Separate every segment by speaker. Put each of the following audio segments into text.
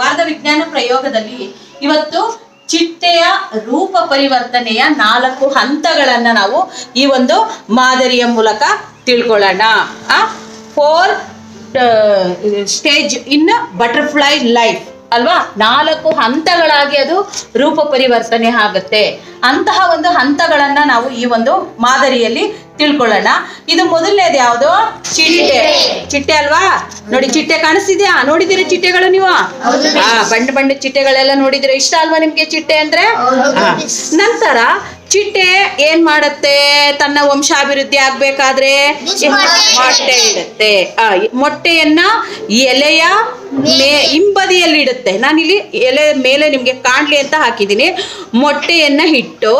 Speaker 1: ವಾರದ ವಿಜ್ಞಾನ ಪ್ರಯೋಗದಲ್ಲಿ ಇವತ್ತು ಚಿಟ್ಟೆಯ ರೂಪ ಪರಿವರ್ತನೆಯ ನಾಲ್ಕು ಹಂತಗಳನ್ನ ನಾವು ಈ ಒಂದು ಮಾದರಿಯ ಮೂಲಕ ತಿಳ್ಕೊಳ್ಳೋಣ. ಆ four stage in butterfly life ಅಲ್ವಾ? ನಾಲ್ಕು ಹಂತಗಳಾಗಿ ಅದು ರೂಪ ಪರಿವರ್ತನೆ ಆಗುತ್ತೆ. ಅಂತಹ ಒಂದು ಹಂತಗಳನ್ನ ನಾವು ಈ ಒಂದು ಮಾದರಿಯಲ್ಲಿ ತಿಳ್ಕೊಳ್ಳೋಣ. ಇದು ಮೊದಲನೇದು ಯಾವುದು ಚಿಟ್ಟೆ. ಚಿಟ್ಟೆ ಅಲ್ವಾ? ನೋಡಿ ಚಿಟ್ಟೆ ಕಾಣಿಸ್ತಿದ್ಯಾ? ನೋಡಿದಿರಿ ಚಿಟ್ಟೆಗಳು ನೀವು? ಆ ಬಣ್ಣ ಬಣ್ಣ ಚಿಟ್ಟೆಗಳೆಲ್ಲ ನೋಡಿದ್ರೆ ಇಷ್ಟ ಅಲ್ವಾ ನಿಮ್ಗೆ ಚಿಟ್ಟೆ ಅಂದ್ರೆ. ನಂತರ ಚಿಟ್ಟೆ ಏನ್ ಮಾಡತ್ತೆ? ತನ್ನ ವಂಶಾಭಿವೃದ್ಧಿ ಆಗ್ಬೇಕಾದ್ರೆ ಮೊಟ್ಟೆ ಇಡುತ್ತೆ ಆ, ಮೊಟ್ಟೆಯನ್ನ ಎಲೆಯ ಮೇ ಹಿಂಬದಿಯಲ್ಲಿ ಇಡುತ್ತೆ. ನಾನಿಲ್ಲಿ ಎಲೆ ಮೇಲೆ ನಿಮ್ಗೆ ಕಾಣ್ಲಿ ಅಂತ ಹಾಕಿದ್ದೀನಿ. ಮೊಟ್ಟೆಯನ್ನ ಇಟ್ಟು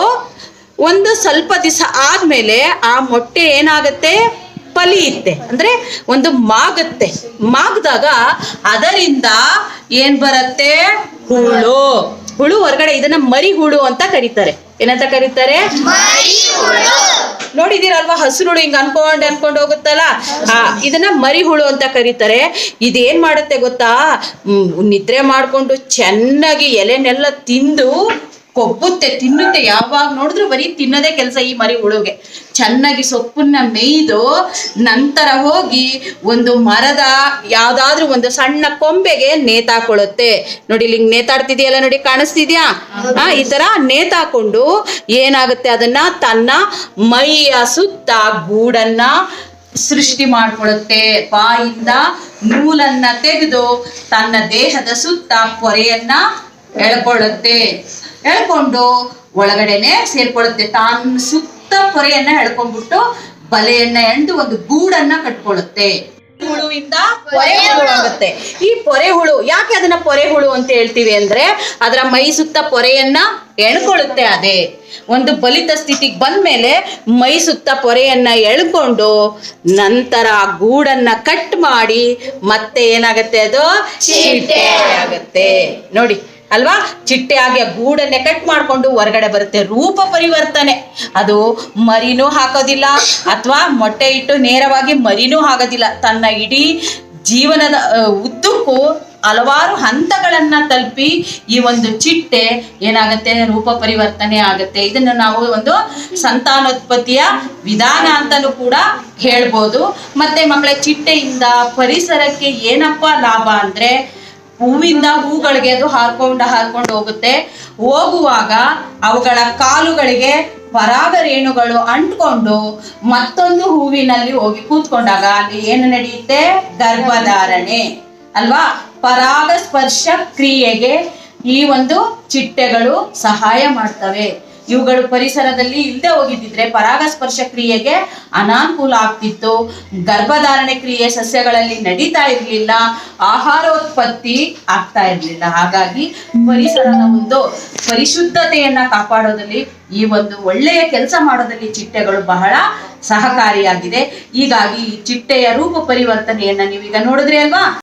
Speaker 1: ಒಂದು ಸ್ವಲ್ಪ ದಿವಸ ಆದ್ಮೇಲೆ ಆ ಮೊಟ್ಟೆ ಏನಾಗತ್ತೆ? ಪಲಿಯುತ್ತೆ ಅಂದ್ರೆ ಒಂದು ಮಾಗುತ್ತೆ. ಮಾಗ್ದಾಗ ಅದರಿಂದ ಏನ್ ಬರುತ್ತೆ? ಹುಳು. ಹುಳು ಹೊರಗಡೆ ಇದನ್ನ ಮರಿ ಹುಳು ಅಂತ ಕರೀತಾರೆ. ಏನಂತ ಕರೀತಾರೆ? ನೋಡಿದಿರಲ್ವಾ ಹುಳು ಹಿಂಗ್ ಅನ್ಕೊಂಡ್ ಅನ್ಕೊಂಡು ಹೋಗುತ್ತಲ್ಲ? ಇದನ್ನ ಮರಿ ಹುಳು ಅಂತ ಕರೀತಾರೆ. ಇದೇನ್ ಮಾಡುತ್ತೆ ಗೊತ್ತಾ? ನಿದ್ರೆ ಮಾಡ್ಕೊಂಡು ಚೆನ್ನಾಗಿ ಎಲೆನೆಲ್ಲ ತಿಂದು ಕೊಬ್ಬುತ್ತೆ ತಿನ್ನುತ್ತೆ, ಯಾವಾಗ ನೋಡಿದ್ರು ಬರೀ ತಿನ್ನೋದೇ ಕೆಲಸ ಈ ಮರಿ ಹುಳುಗೆ. ಚೆನ್ನಾಗಿ ಸೊಪ್ಪನ್ನ ಮೇಯ್ದು ನಂತರ ಹೋಗಿ ಒಂದು ಮರದ ಯಾವ್ದಾದ್ರೂ ಒಂದು ಸಣ್ಣ ಕೊಂಬೆಗೆ ನೇತಾಕೊಳ್ಳುತ್ತೆ ನೋಡಿ ಇಲ್ಲಿ ನೇತಾಡ್ತಿದೆಯಲ್ಲ ನೋಡಿ, ಕಾಣಿಸ್ತಿದ್ಯಾ? ಆ ಈ ತರ ನೇತಾಕೊಂಡು ಏನಾಗುತ್ತೆ ಅದನ್ನ? ತನ್ನ ಮೈಯ ಸುತ್ತ ಗೂಡನ್ನ ಸೃಷ್ಟಿ ಮಾಡ್ಕೊಳ್ಳುತ್ತೆ ಬಾಯಿಂದ ನೂಲನ್ನ ತೆಗೆದು ತನ್ನ ದೇಹದ ಸುತ್ತ ಪೊರೆಯನ್ನ ಎಳ್ಕೊಳ್ಳುತ್ತೆ ಎಳ್ಕೊಂಡು ಒಳಗಡೆನೆ ಸೇರ್ಕೊಳ್ಳುತ್ತೆ. ತಾನು ಸುತ್ತ ಪೊರೆಯನ್ನ ಎಳ್ಕೊಂಡ್ಬಿಟ್ಟು ಬಲೆಯನ್ನ ಎಂಟು ಒಂದು ಗೂಡನ್ನ ಕಟ್ಕೊಳ್ಳುತ್ತೆ. ಹುಳುವಿಂದ ಪೊರೆ ಹುಳು ಆಗುತ್ತೆ ಈ ಪೊರೆ ಹುಳು ಯಾಕೆ ಅದನ್ನ ಪೊರೆ ಹುಳು ಅಂತ ಹೇಳ್ತೀವಿ ಅಂದ್ರೆ ಅದರ ಮೈ ಸುತ್ತ ಪೊರೆಯನ್ನ ಎಳ್ಕೊಳ್ಳುತ್ತೆ ಅದೇ. ಒಂದು ಬಲಿತ ಸ್ಥಿತಿಗೆ ಬಂದ್ಮೇಲೆ ಮೈ ಸುತ್ತ ಪೊರೆಯನ್ನ ಎಳ್ಕೊಂಡು ನಂತರ ಆ ಗೂಡನ್ನ ಕಟ್ ಮಾಡಿ ಮತ್ತೆ ಏನಾಗತ್ತೆ ಅದು? ಆಗುತ್ತೆ ಆಗತ್ತೆ. ನೋಡಿ ಅಲ್ವಾ? ಚಿಟ್ಟೆ ಆಗಿ ಗೂಡನ್ನೆ ಕಟ್ ಮಾಡ್ಕೊಂಡು ಹೊರಗಡೆ ಬರುತ್ತೆ ರೂಪ ಪರಿವರ್ತನೆ. ಅದು ಮರಿನೂ ಹಾಕೋದಿಲ್ಲ ಅಥವಾ ಮೊಟ್ಟೆ ಇಟ್ಟು ನೇರವಾಗಿ ಮರಿನೂ ಆಗೋದಿಲ್ಲ ತನ್ನ ಇಡೀ ಜೀವನದ ಉದ್ದಕ್ಕೂ ಹಲವಾರು ಹಂತಗಳನ್ನ ತಲುಪಿ ಈ ಒಂದು ಚಿಟ್ಟೆ ಏನಾಗುತ್ತೆ? ರೂಪ ಪರಿವರ್ತನೆ ಆಗುತ್ತೆ. ಇದನ್ನು ನಾವು ಒಂದು ಸಂತಾನೋತ್ಪತ್ತಿಯ ವಿಧಾನ ಅಂತಲೂ ಕೂಡ ಹೇಳ್ಬೋದು. ಮತ್ತೆ ಮಕ್ಕಳ ಚಿಟ್ಟೆಯಿಂದ ಪರಿಸರಕ್ಕೆ ಏನಪ್ಪ ಲಾಭ ಅಂದ್ರೆ ಹೂವಿಂದ ಹೂಗಳಿಗೆ ಅದು ಹಾರ್ಕೊಂಡು ಹಾರ್ಕೊಂಡು ಹೋಗುತ್ತೆ. ಹೋಗುವಾಗ ಅವುಗಳ ಕಾಲುಗಳಿಗೆ ಪರಾಗ ರೇಣುಗಳು ಅಂಟ್ಕೊಂಡು ಮತ್ತೊಂದು ಹೂವಿನಲ್ಲಿ ಹೋಗಿ ಕೂತ್ಕೊಂಡಾಗ ಅಲ್ಲಿ ಏನು ನಡೆಯುತ್ತೆ? ಗರ್ಭಧಾರಣೆ. ಅಲ್ವಾ? ಪರಾಗಸ್ಪರ್ಶ ಕ್ರಿಯೆಗೆ ಈ ಒಂದು ಚಿಟ್ಟೆಗಳು ಸಹಾಯ ಮಾಡ್ತವೆ. ಇವುಗಳು ಪರಿಸರದಲ್ಲಿ ಇಲ್ಲದೆ ಹೋಗಿದ್ದಿದ್ರೆ ಪರಾಗಸ್ಪರ್ಶ ಕ್ರಿಯೆಗೆ ಅನಾನುಕೂಲ ಆಗ್ತಿತ್ತು. ಗರ್ಭಧಾರಣೆ ಕ್ರಿಯೆ ಸಸ್ಯಗಳಲ್ಲಿ ನಡೀತಾ ಇರಲಿಲ್ಲ. ಆಹಾರೋತ್ಪತ್ತಿ ಆಗ್ತಾ ಇರಲಿಲ್ಲ. ಹಾಗಾಗಿ ಪರಿಸರದ ಒಂದು ಪರಿಶುದ್ಧತೆಯನ್ನ ಕಾಪಾಡೋದಲ್ಲಿ ಈ ಒಂದು ಒಳ್ಳೆಯ ಕೆಲಸ ಮಾಡೋದಲ್ಲಿ ಚಿಟ್ಟೆಗಳು ಬಹಳ ಸಹಕಾರಿಯಾಗಿದೆ. ಹೀಗಾಗಿ ಈ ಚಿಟ್ಟೆಯ ರೂಪ ಪರಿವರ್ತನೆಯನ್ನ ನೀವೀಗ ನೋಡಿದ್ರಿ ಅಲ್ವಾ?